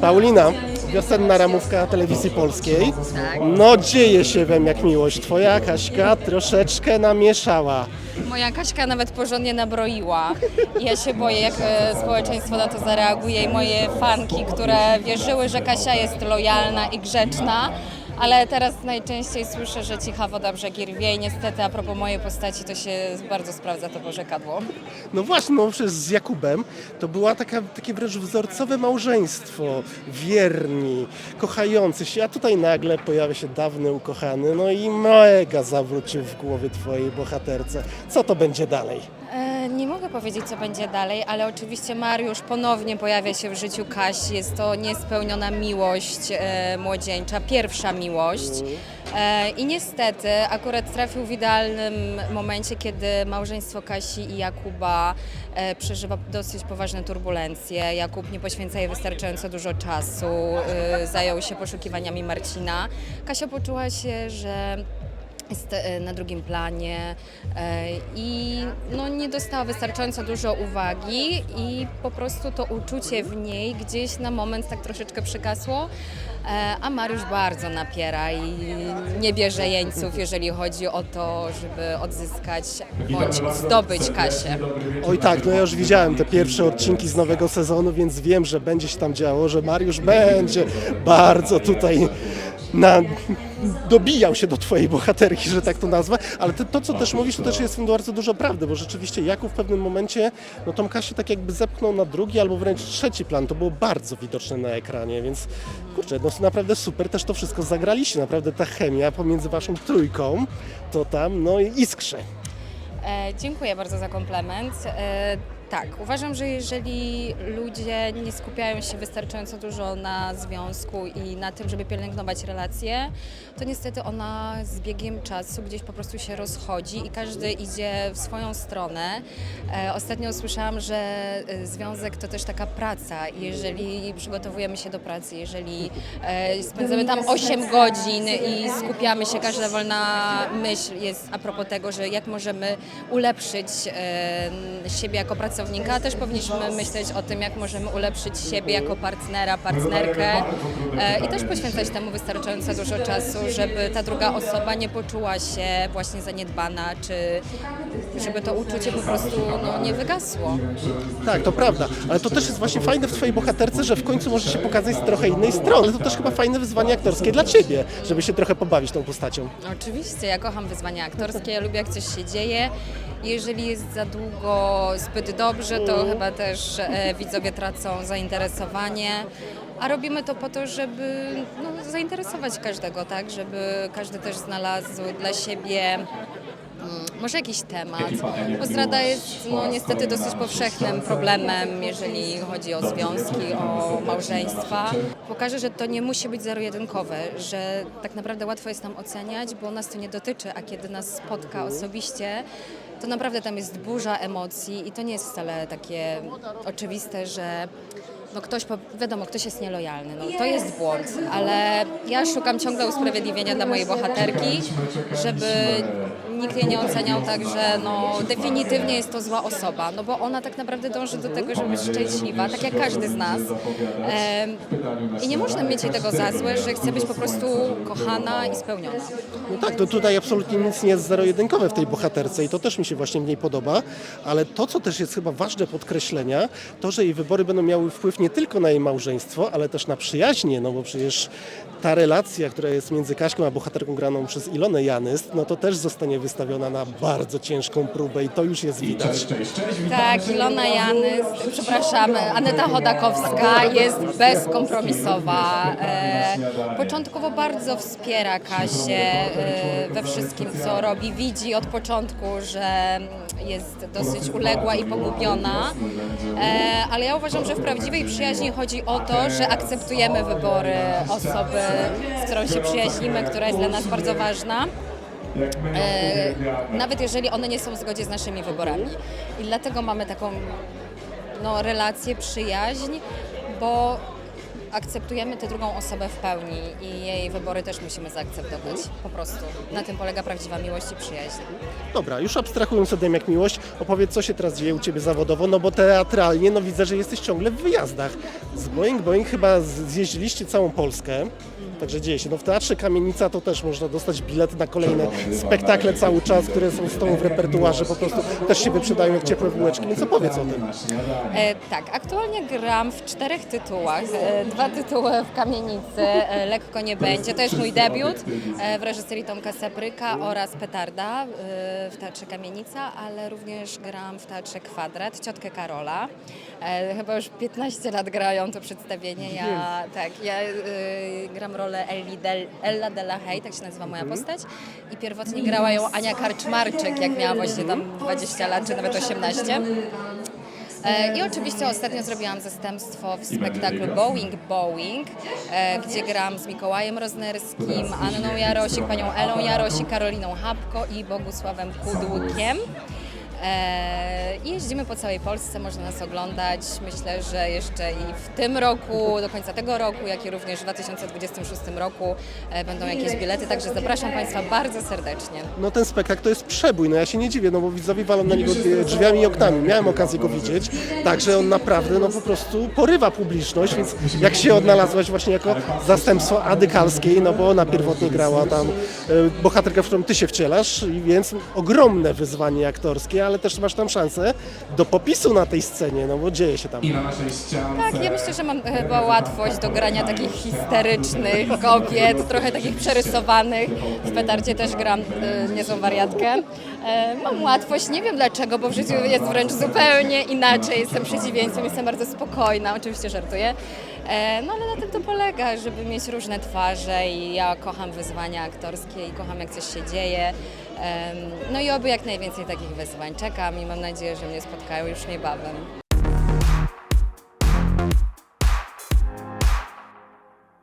Paulina, wiosenna ramówka telewizji polskiej. No dzieje się wem jak miłość. Twoja Kaśka troszeczkę namieszała. Moja Kaśka nawet porządnie nabroiła. Ja się boję, jak e, społeczeństwo na to zareaguje i moje fanki, które wierzyły, że Kasia jest lojalna i grzeczna. Ale teraz najczęściej słyszę, że cicha woda brzegi rwie i niestety a propos mojej postaci to się bardzo sprawdza to porzekadło. No właśnie, no przecież z Jakubem to była taka, takie wręcz wzorcowe małżeństwo. Wierni, kochający się, a tutaj nagle pojawia się dawny ukochany, no i mega zawrócił w głowie twojej bohaterce. Co to będzie dalej? E, mogę powiedzieć, co będzie dalej, ale oczywiście Mariusz ponownie pojawia się w życiu Kasi. Jest to niespełniona miłość e, młodzieńcza, pierwsza miłość. E, I niestety akurat trafił w idealnym momencie, kiedy małżeństwo Kasi i Jakuba e, przeżywa dosyć poważne turbulencje. Jakub nie poświęca jej wystarczająco dużo czasu, e, zajął się poszukiwaniami Marcina. Kasia poczuła się, że jest e, na drugim planie e, i no, nie dostała wystarczająco dużo uwagi i po prostu to uczucie w niej gdzieś na moment tak troszeczkę przygasło, e, a Mariusz bardzo napiera i nie bierze jeńców, jeżeli chodzi o to, żeby odzyskać bądź zdobyć Kasię. Oj tak, no ja już widziałem te pierwsze odcinki z nowego sezonu, więc wiem, że będzie się tam działo, że Mariusz będzie bardzo tutaj na, dobijał się do twojej bohaterki, że tak to nazwę, ale to, to co też mówisz, to też jest w tym bardzo dużo prawdy, bo rzeczywiście Jakub w pewnym momencie, no tą Kasię tak jakby zepchnął na drugi albo wręcz trzeci plan, to było bardzo widoczne na ekranie, więc kurczę, no naprawdę super też to wszystko zagraliście, naprawdę ta chemia pomiędzy waszą trójką, to tam, no i iskrze. E, dziękuję bardzo za komplement. E, tak, uważam, że jeżeli ludzie nie skupiają się wystarczająco dużo na związku i na tym, żeby pielęgnować relacje, to niestety ona z biegiem czasu gdzieś po prostu się rozchodzi i każdy idzie w swoją stronę. E, ostatnio usłyszałam, że e, związek to też taka praca. i Jeżeli przygotowujemy się do pracy, jeżeli e, spędzamy tam 8 godzin i skupiamy się, każda wolna myśl jest a propos tego, że jak możemy ulepszyć e, siebie jako pracownika, też powinniśmy myśleć o tym, jak możemy ulepszyć siebie jako partnera, partnerkę e, i też poświęcać temu wystarczająco dużo czasu, żeby ta druga osoba nie poczuła się właśnie zaniedbana, czy żeby to uczucie po prostu no, nie wygasło. Tak, to prawda, ale to też jest właśnie fajne w twojej bohaterce, że w końcu może się pokazać z trochę innej strony. To też chyba fajne wyzwanie aktorskie dla ciebie, żeby się trochę pobawić tą postacią. Oczywiście, ja kocham wyzwania aktorskie, ja lubię jak coś się dzieje. Jeżeli jest za długo, zbyt dobrze, to chyba też e, widzowie tracą zainteresowanie. A robimy to po to, żeby no, zainteresować każdego, tak? Żeby każdy też znalazł dla siebie może jakiś temat, bo zdrada jest no, niestety dosyć powszechnym problemem, jeżeli chodzi o związki, o małżeństwa. Pokażę, że to nie musi być zero-jedynkowe, że tak naprawdę łatwo jest nam oceniać, bo nas to nie dotyczy, a kiedy nas spotka osobiście, to naprawdę tam jest burza emocji i to nie jest wcale takie oczywiste, że no ktoś, po- wiadomo, ktoś jest nielojalny, no to jest błąd, ale ja szukam ciągle usprawiedliwienia dla mojej bohaterki, żeby nikt jej nie oceniał tak, że no definitywnie jest to zła osoba, no bo ona tak naprawdę dąży do tego, żeby być szczęśliwa, tak jak każdy z nas. I nie można mieć jej tego za złe, że chce być po prostu kochana i spełniona. No tak, to tutaj absolutnie nic nie jest zero-jedynkowe w tej bohaterce i to też mi się właśnie w niej podoba, ale to, co też jest chyba ważne podkreślenia, to, że jej wybory będą miały wpływ nie tylko na jej małżeństwo, ale też na przyjaźnie, no bo przecież ta relacja, która jest między Kaśką a bohaterką graną przez Ilonę Janyst, no to też zostanie wystawiona na bardzo ciężką próbę i to już jest widać. Tak, Ilona Janys, przepraszam, Aneta Chodakowska jest bezkompromisowa. E, początkowo bardzo wspiera Kasię e, we wszystkim, co robi. Widzi od początku, że jest dosyć uległa i pogubiona, e, ale ja uważam, że w prawdziwej przyjaźni chodzi o to, że akceptujemy wybory osoby, z którą się przyjaźnimy, która jest dla nas bardzo ważna. E, nawet jeżeli one nie są w zgodzie z naszymi wyborami. I dlatego mamy taką no, relację, przyjaźń, bo akceptujemy tę drugą osobę w pełni i jej wybory też musimy zaakceptować. Po prostu. Na tym polega prawdziwa miłość i przyjaźń. Dobra, już abstrahując ode mnie jak miłość, opowiedz co się teraz dzieje u Ciebie zawodowo, no bo teatralnie, no widzę, że jesteś ciągle w wyjazdach. Z Boeing Boeing chyba zjeździliście całą Polskę, także dzieje się. No w Teatrze Kamienica to też można dostać bilet na kolejne spektakle cały czas, które są z Tobą w repertuarze, po prostu też się wyprzedają jak ciepłe bułeczki, więc opowiedz o tym. E, tak, aktualnie gram w czterech tytułach. E, dwa tytuły w Kamienicy, e, Lekko nie będzie. To jest mój debiut e, w reżyserii Tomka Sapryka oraz Petarda e, w Teatrze Kamienica, ale również gram w Teatrze Kwadrat, Ciotkę Karola. Chyba już 15 lat grają to przedstawienie. Ja, tak, ja gram rolę Elli Del, Ella Della Hey, tak się nazywa moja postać. I pierwotnie grała ją Ania Karczmarczyk, jak miała właśnie tam 20 lat, czy nawet 18. E, I oczywiście ostatnio zrobiłam zastępstwo w spektaklu Boeing Boeing, e, gdzie gram z Mikołajem Roznerskim, Anną Jarosik, panią Elą Jarosik, Karoliną Hapko i Bogusławem Kudłukiem. I jeździmy po całej Polsce, można nas oglądać. Myślę, że jeszcze i w tym roku, do końca tego roku, jak i również w 2026 roku e, będą jakieś bilety, także zapraszam Państwa bardzo serdecznie. No ten spektakl to jest przebój, no ja się nie dziwię, no bo widzowie walą na niego drzwiami i oknami. Miałem okazję go widzieć, także on naprawdę no po prostu porywa publiczność, więc jak się odnalazłaś właśnie jako zastępstwo Ady Kalskiej, no bo ona pierwotnie grała tam e, bohaterkę, w którą ty się wcielasz, więc ogromne wyzwanie aktorskie, ale też masz tam szansę do popisu na tej scenie, no bo dzieje się tam. I na naszej ściance. Tak, ja myślę, że mam chyba łatwość do grania takich histerycznych kobiet, trochę takich przerysowanych. W petardzie też gram y, niezłą wariatkę. E, mam łatwość, nie wiem dlaczego, bo w życiu jest wręcz zupełnie inaczej. Jestem przeciwieństwem, jestem bardzo spokojna, oczywiście żartuję. E, no ale na tym to polega, żeby mieć różne twarze i ja kocham wyzwania aktorskie i kocham jak coś się dzieje. No i oby jak najwięcej takich wyzwań. Czekam i mam nadzieję, że mnie spotkają już niebawem.